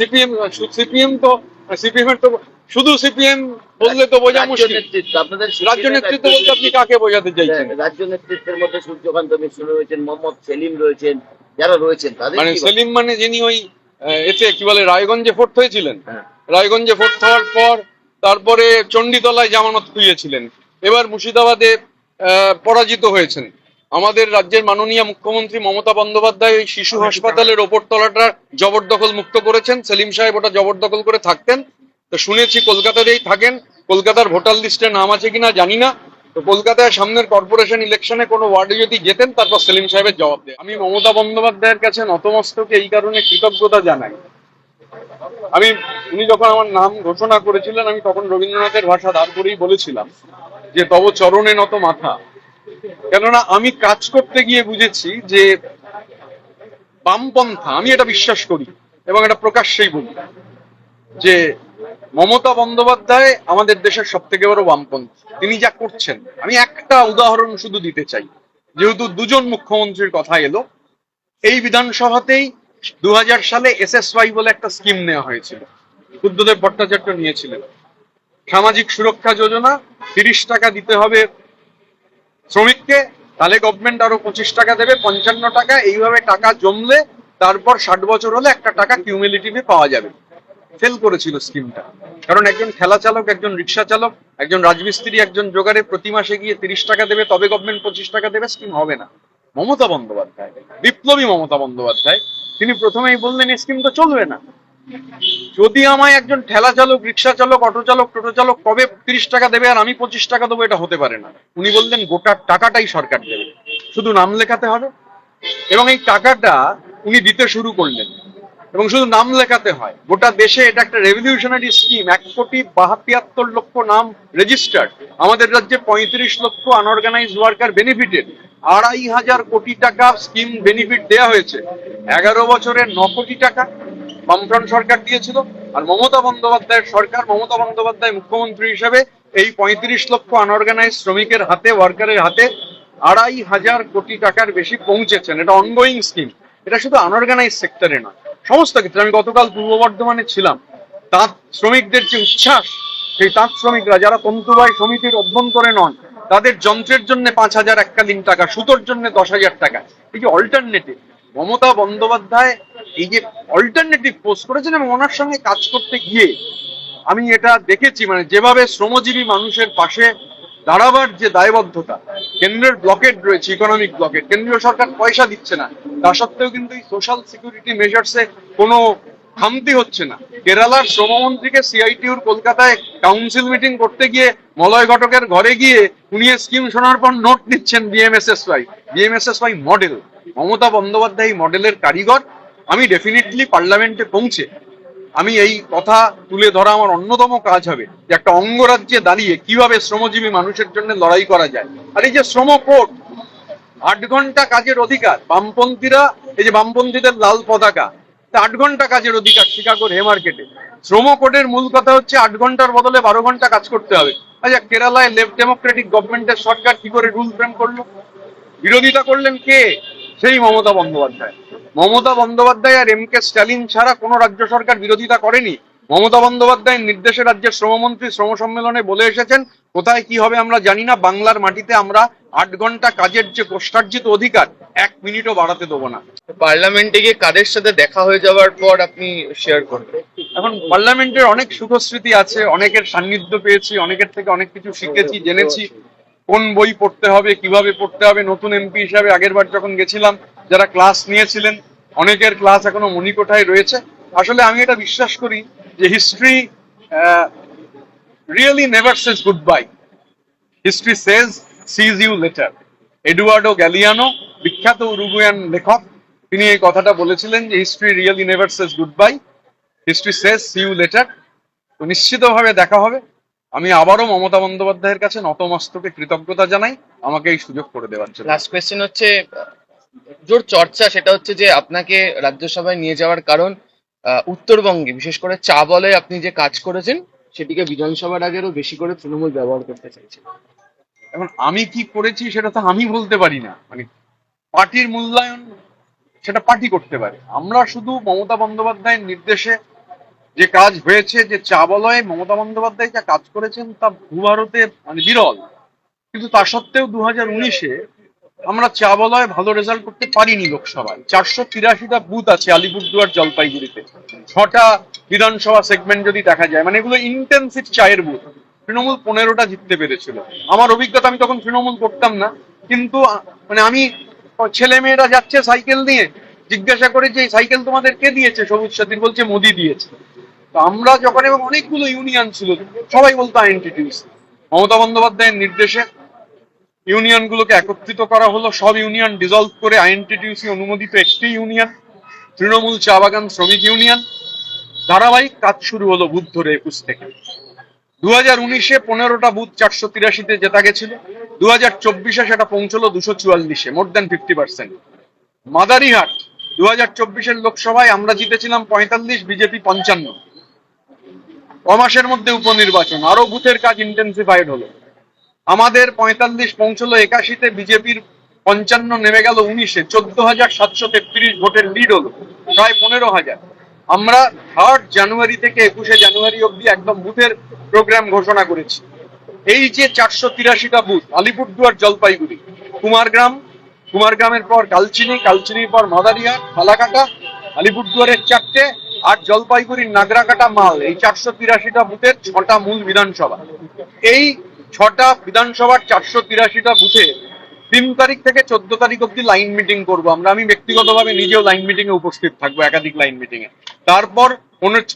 CPM CPM তো CPM এর তো শুধু সিপিএম বললে তো বোঝা মুশকিল। আপনাদের রাজ্য নেতৃত্ব বলতে আপনি কাকে বোঝাতে চাইছেন? হ্যাঁ, রাজ্য নেতৃত্বের মধ্যে সূর্যকান্ত মিশ্র রয়েছেন মোহাম্মদ সেলিম রয়েছেন যারা রয়েছেন তাদের মানে সেলিম মানে যিনি ওই এতে কি বলে রায়গঞ্জে ফোর্ট হয়েছিলেন? হ্যাঁ। রায়গঞ্জে ফোর্ট হওয়ার পর তারপরে চণ্ডীতলায় জামানত খুইয়েছিলেন এবার মুর্শিদাবাদে আহ, পরাজিত হয়েছেন। আমাদের রাজ্যের মাননীয় মুখ্যমন্ত্রী মমতা বন্দ্যোপাধ্যায় ওই শিশু হাসপাতালের ওপর তলাটা জবরদখল মুক্ত করেছেন। সেলিম সাহেব ওটা জবরদখল করে থাকতেন। তো শুনেছি কলকাতাতেই থাকেন। কলকাতার ভোটার লিস্টে নাম আছে কিনা জানি না। তো কলকাতায় সামনের কর্পোরেশন ইলেকশনে কোনো ওয়ার্ডে যদি যেতেন তারপর সেলিম সাহেবের জবাব দেয় আমি মমতা বন্দ্যোপাধ্যায়ের কাছে নতমস্তকে এই কারণে কৃতজ্ঞতা জানাই। আমি উনি যখন আমার নাম ঘোষণা করেছিলেন আমি তখন রবীন্দ্রনাথের ভাষা দাঁড় করেই বলেছিলাম যে তব চরণে নত মাথা। কেননা আমি কাজ করতে গিয়ে বুঝেছি যে বামপন্থা, আমি এটা বিশ্বাস করি এবং এটা প্রকাশ্যেই বলি, যে মমতা বন্দ্যোপাধ্যায় আমাদের দেশের সব থেকে বড় বামপন্থী। তিনি যা করছেন, আমি একটা উদাহরণ শুধু দিতে চাই। যেহেতু দুজন মুখ্যমন্ত্রীর কথা এলো, এই বিধানসভাতেই দু হাজার সালে এস এসএসওয়াই বলে একটা স্কিম নেওয়া হয়েছিল। বুদ্ধদেব ভট্টাচার্য নিয়েছিলেন। সামাজিক সুরক্ষা যোজনা, তিরিশ টাকা দিতে হবে শ্রমিককে, তাহলে গভর্নমেন্ট আরও পঁচিশ টাকা দেবে, পঞ্চান্ন টাকা, এইভাবে টাকা জমলে তারপর ষাট বছর হলে একটা টাকা কিউমিলিটিভে পাওয়া যাবে। ফেল করেছিল স্কিমটা কারণ একজন খেলা চালক, একজন রিক্সা চালক, একজন রাজমিস্ত্রি, একজন জোগাড়ে প্রতি মাসে গিয়ে তিরিশ টাকা দেবে, তবে গভর্নমেন্ট পঁচিশ টাকা দেবে স্কিম হবে না। মমতা বন্দ্যোপাধ্যায়, বিপ্লবী মমতা বন্দ্যোপাধ্যায়, তিনি প্রথমেই বললেন, এই স্কিম তো চলবে না। যদি আমায় একজন ঠেলা চালক, রিক্সা চালক, অটো চালক, টোটো চালক কবে তিরিশ টাকা দেবে আর আমি পঁচিশ টাকা দেবো এটা হতে পারে না। উনি বললেন, গোটা টাকাটাই সরকার দেবে। শুধু নাম লেখাতে হবে এবং এই টাকাটা উনি দিতে শুরু করলেন। এবং শুধু নাম লেখাতে হয়, গোটা দেশে এটা একটা রেভলিউশনারি স্কিম এক কোটি বাহাত্তর লক্ষ নাম রেজিস্টার্ড আমাদের রাজ্যে পঁয়ত্রিশ লক্ষ আনঅর্গানাইজ ওয়ার্কার বেনিফিটেড আড়াই হাজার কোটি টাকা স্কিম বেনিফিট দেওয়া হয়েছে। এগারো বছরে ন কোটি টাকা। বামফ্রন্ট সরকার দিয়েছিল, আর মমতা বন্দ্যোপাধ্যায়ের সরকার, মমতা বন্দ্যোপাধ্যায় মুখ্যমন্ত্রী হিসেবে এই পঁয়ত্রিশ লক্ষ আনঅর্গানাইজ শ্রমিকের হাতে ওয়ার্কারের হাতে আড়াই হাজার কোটি টাকার বেশি পৌঁছেছেন। এটা অনগোয়িং স্কিম এটা শুধু আনঅর্গানাইজ সেক্টরে নয়। সমস্ত ক্ষেত্রে, আমি গতকাল পূর্ব বর্ধমানে ছিলাম। তাঁত শ্রমিকদের যে উচ্ছ্বাস, সেই তাঁত শ্রমিকরা যারা তন্তুবাই সমিতির অভ্যন্তরে নন, তাদের যন্ত্রের জন্য পাঁচ হাজার এককালীন টাকা, সুতোর জন্য দশ হাজার টাকা। এই যে অল্টারনেটিভ মমতা বন্দ্যোপাধ্যায় এই যে অল্টারনেটিভ পোস্ট করেছেন এবং ওনার সঙ্গে কাজ করতে গিয়ে আমি এটা দেখেছি মানে যেভাবে শ্রমজীবী মানুষের পাশে দাঁড়াবার যে দায়বদ্ধতা, কেন্দ্রের ব্লকেট রয়েছে ইকোনমিক ব্লকেট কেন্দ্রীয় সরকার পয়সা দিচ্ছে না, তা সত্ত্বেও কিন্তু এই সোশ্যাল সিকিউরিটি মেজার্সে কোনো খামতি হচ্ছে না। কেরালার শ্রমমন্ত্রীকে সিআইটিউর কলকাতায় কাউন্সিল মিটিং করতে গিয়ে মলয় ঘটকের ঘরে গিয়ে উনি স্কিম শোনার পর নোট নিচ্ছেন BMSS Y BMSS Y model Mamata Bandyopadhyay মডেলের কারিগর আমি ডেফিনেটলি পার্লামেন্টে পৌঁছে আমি এই কথা তুলে ধরা আমার অন্যতম কাজ হবে যে একটা অঙ্গরাজ্যে দাঁড়িয়ে কীভাবে শ্রমজীবী মানুষের জন্য লড়াই করা যায়। আর এই যে শ্রম কোড আট ঘণ্টা কাজের অধিকার, বামপন্থীরা, এই যে বামপন্থীদের লাল পতাকা, তা আট ঘণ্টা কাজের অধিকার শিকাগোর হে মার্কেটে শ্রম কোডের মূল কথা হচ্ছে আট ঘণ্টার বদলে বারো ঘণ্টা কাজ করতে হবে। আচ্ছা কেরালায় লেফট ডেমোক্রেটিক গভর্নমেন্টের সরকার কি করে রুল ফ্রেম করল? বিরোধিতা করলেন কে? সেই মমতা বন্দ্যোপাধ্যায়। মমতা বন্দ্যোপাধ্যায় আর এম কে স্ট্যালিন ছাড়া কোনো রাজ্য সরকার বিরোধিতা করেনি। মমতা বন্দ্যোপাধ্যায়ের নির্দেশে রাজ্যের শ্রমমন্ত্রী শ্রম সম্মেলনে বলে এসেছেন কোথায় কি হবে আমরা জানি না বাংলার মাটিতে আমরা আট ঘণ্টা কাজের যে কোষ্টার্জিত অধিকার এক মিনিটও বাড়াতে দেবো না। পার্লামেন্টে গিয়ে কাদের সাথে দেখা হয়ে যাওয়ার পর আপনি শেয়ার করবেন? এখন পার্লামেন্টের অনেক সুখস্মৃতি আছে অনেকের সান্নিধ্য পেয়েছি অনেকের থেকে অনেক কিছু শিখেছি জেনেছি কোন বই পড়তে হবে কীভাবে পড়তে হবে নতুন এমপি হিসাবে আগের বার যখন গেছিলাম যারা ক্লাস নিয়েছিলেন, অনেকের ক্লাস এখনও মণিকোঠায় রয়েছে। আসলে আমি এটা বিশ্বাস করি যে history really never says goodbye history says see you later Eduardo Galeano বিখ্যাত উরুগুয়ান লেখক, তিনি এই কথাটা বলেছিলেন যে history really never says goodbye history says see you later তো নিশ্চিতভাবে দেখা হবে। আমি আবারও মমতা বন্দ্যোপাধ্যায়ের কাছে নতমস্তকে কৃতজ্ঞতা জানাই। আমাকে এই সুযোগ করে দেওয়ার জন্য। লাস্ট কোয়েশ্চেন হচ্ছে জোর চর্চা সেটা হচ্ছে যে আপনাকে রাজ্যসভায় নিয়ে যাওয়ার কারণ উত্তরবঙ্গে, বিশেষ করে চা বলে আপনি যে কাজ করেছেন, সেটিকে বিধানসভার আগেরও বেশি করে তৃণমূল ব্যবহার করতে চাইছে এখন আমি কি করেছি সেটা তো আমি বলতে পারি না। মানে পার্টির মূল্যায়ন সেটা পার্টি করতে পারে। আমরা শুধু মমতা বন্দ্যোপাধ্যায়ের নির্দেশে যে কাজ হয়েছে, যে চা বলয়ে মমতা বন্দ্যোপাধ্যায় যা কাজ করেছেন তা ভূভারতে মানে বিরল। কিন্তু তা সত্ত্বেও দু হাজার উনিশে আমরা চা বলয়ে ভালো রেজাল্ট করতে পারিনি লোকসভায়। চারশো তিরাশিটা বুথ আছে আলিপুরদুয়ার জলপাইগুড়িতে। ছটা বিধানসভা সেগমেন্ট যদি দেখা যায় মানে এগুলো ইন্টেন্সিভ চায়ের বুথ তৃণমূল পনেরোটা জিততে পেরেছিল। আমার অভিজ্ঞতা, আমি তখন তৃণমূল করতাম না। কিন্তু মানে আমি ছেলে মেয়েরা যাচ্ছে সাইকেল নিয়ে, জিজ্ঞাসা করে যে সাইকেল তোমাদের কে দিয়েছে? সবুজ সাথীর বলছে, মোদি দিয়েছে। তো আমরা যখন, এবং অনেকগুলো ইউনিয়ন ছিল, সবাই বলতো আইএনটিটিউস মমতা বন্দ্যোপাধ্যায়ের নির্দেশে ইউনিয়নগুলোকে একত্রিত করা হলো। সব ইউনিয়ন ডিজলভ করে আইএনটিটিউসি অনুমোদিত একটি ইউনিয়ন, তৃণমূল চা বাগান শ্রমিক ইউনিয়ন। ধারাবাহিক কাজ শুরু হলো বুথ ধরে একুশ থেকে। দু হাজার উনিশে পনেরোটা বুথ চারশো তিরাশিতে জেতা গেছিল। দু হাজার চব্বিশে সেটা পৌঁছলো দুশো চুয়াল্লিশে, more than fifty percent. Madarihat দু হাজার চব্বিশের লোকসভায় আমরা জিতেছিলাম পঁয়তাল্লিশ, বিজেপি পঞ্চান্ন। কমাসের মধ্যে উপনির্বাচন আরও বুথের কাজ ইন্টেন্সিফাইড হলো। আমাদের পঁয়তাল্লিশ পৌঁছলো একাশিতে বিজেপির পঞ্চান্ন নেমে গেল উনিশে। চোদ্দ হাজার সাতশো তেত্রিশ ভোটের লিড হলো, প্রায় পনেরো হাজার। আমরা থার্ড জানুয়ারি থেকে একুশে জানুয়ারি অব্দি একদম বুথের প্রোগ্রাম ঘোষণা করেছি। এই যে চারশো তিরাশিটা বুথ, আলিপুরদুয়ার, জলপাইগুড়ি, কুমারগ্রাম, কুমারগ্রামের পর কালচিনি, কালচিনির পর মাদারিয়া ফালাকাটা আলিপুরদুয়ারের চারটে আর জলপাইগুড়ির নাগরাকাটা মাল, এই চারশো তিরাশিটা বুথের ছটা মূল বিধানসভা। এই ছটা বিধানসভার চারশো তিরাশিটা বুথে তিন তারিখ থেকে চোদ্দ তারিখ অব্দি লাইন মিটিং করব আমরা। আমি ব্যক্তিগতভাবে নিজেও লাইন মিটিং এ উপস্থিত থাকব, একাধিক লাইন মিটিং এ তারপর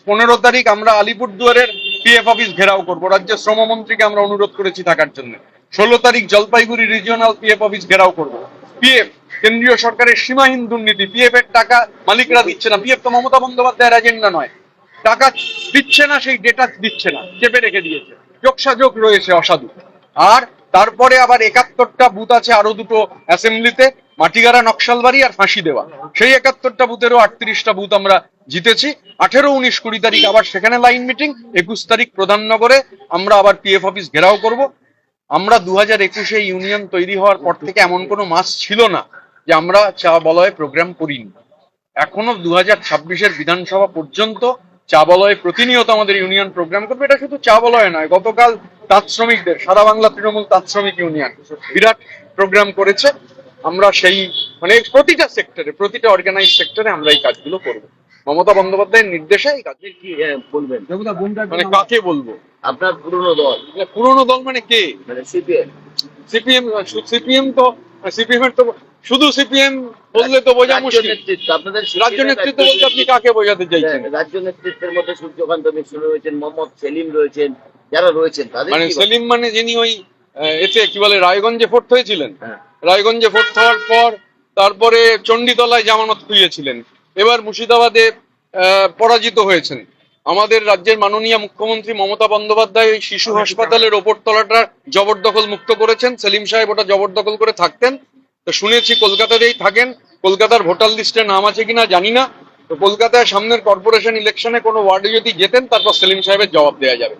পনেরো- তারিখ আমরা আলিপুরদুয়ারের পিএফ অফিস ঘেরাও করব। রাজ্যের শ্রমমন্ত্রীকে আমরা অনুরোধ করেছি থাকার জন্য। ষোলো তারিখ জলপাইগুড়ি রিজিওনাল পিএফ অফিস ঘেরাও করব। পিএফ কেন্দ্রীয় সরকারের সীমাহীন দুর্নীতি। পিএফ এর টাকা মালিকরা দিচ্ছে না। পিএফ তো মমতা বন্দ্যোপাধ্যায়ের এজেন্ডা নয়। টাকা দিচ্ছে না, সেই ডেটা দিচ্ছে না। চেপে রেখে দিয়েছে। যোগসাযোগ রয়েছে অসাধু। আর তারপরে আবার একাত্তরটা বুথ আছে আরও দুটো অ্যাসেম্বলিতে, মাটিগাড়া, নকশালবাড়ি আর ফাঁসি দেওয়া। সেই একাত্তরটা বুথেরও আটত্রিশটা বুথ আমরা জিতেছি। আঠেরো, উনিশ, কুড়ি তারিখ আবার সেখানে লাইন মিটিং, একুশ তারিখ প্রধাননগরে আমরা আবার পিএফ অফিস ঘেরাও করব। আমরা দু হাজার একুশে ইউনিয়ন তৈরি হওয়ার পর থেকে এমন কোনো মাস ছিল না যে আমরা চা বলয়ে প্রোগ্রাম করিনি। এখনও দু হাজার ছাব্বিশের বিধানসভা পর্যন্ত চা বলয়ে প্রতিনিয়ত আমাদের ইউনিয়ন প্রোগ্রাম করবে। এটা শুধু চা বলয়ে নয় গতকাল তাঁত শ্রমিকদের সারা বাংলা তৃণমূল তাঁত শ্রমিক ইউনিয়ন বিরাট প্রোগ্রাম করেছে। আমরা সেই মানে প্রতিটা সেক্টরে প্রতিটা অর্গানাইজ সেক্টরে আমরা এই কাজগুলো করব। মমতা বন্দ্যোপাধ্যায়ের নির্দেশে এই কাজ কি বলবেন? মানে কাকে বলব? আপনার পুরনো দল। মানে পুরনো দল মানে কে? মানে সিপিএম। সিপিএম সিপিএম তো সিপিএম এর তো শুধু সিপিএম বললে তো বোঝা মুশকিল। আপনাদের রাজ্য নেতৃত্ব বলতে আপনি কাকে বোঝাতে চাইছেন? হ্যাঁ, রাজ্য নেতৃত্বের মধ্যে সূর্যকান্ত মিশ্র রয়েছেন মোহাম্মদ সেলিম রয়েছেন যারা রয়েছেন তাদের মানে সেলিম মানে যিনি ওই এতে কি বলে রায়গঞ্জে ফোর্ট হয়েছিলেন? হ্যাঁ। রায়গঞ্জে ফোর্ট হওয়ার পর তারপরে চণ্ডীতলায় জামানত খুইয়েছিলেন এবার মুর্শিদাবাদে আহ, পরাজিত হয়েছেন। আমাদের রাজ্যের মাননীয় মুখ্যমন্ত্রী মমতা বন্দ্যোপাধ্যায় ওই শিশু হাসপাতালের ওপর তলাটা জবরদখল মুক্ত করেছেন। সেলিম সাহেব ওটা জবরদখল করে থাকতেন। তো শুনেছি কলকাতাতেই থাকেন। কলকাতার ভোটার লিস্টে নাম আছে কিনা জানি না। তো কলকাতায় সামনের কর্পোরেশন ইলেকশনে কোনো ওয়ার্ডে যদি যেতেন, তারপর সেলিম সাহেবের জবাব দেওয়া যাবে।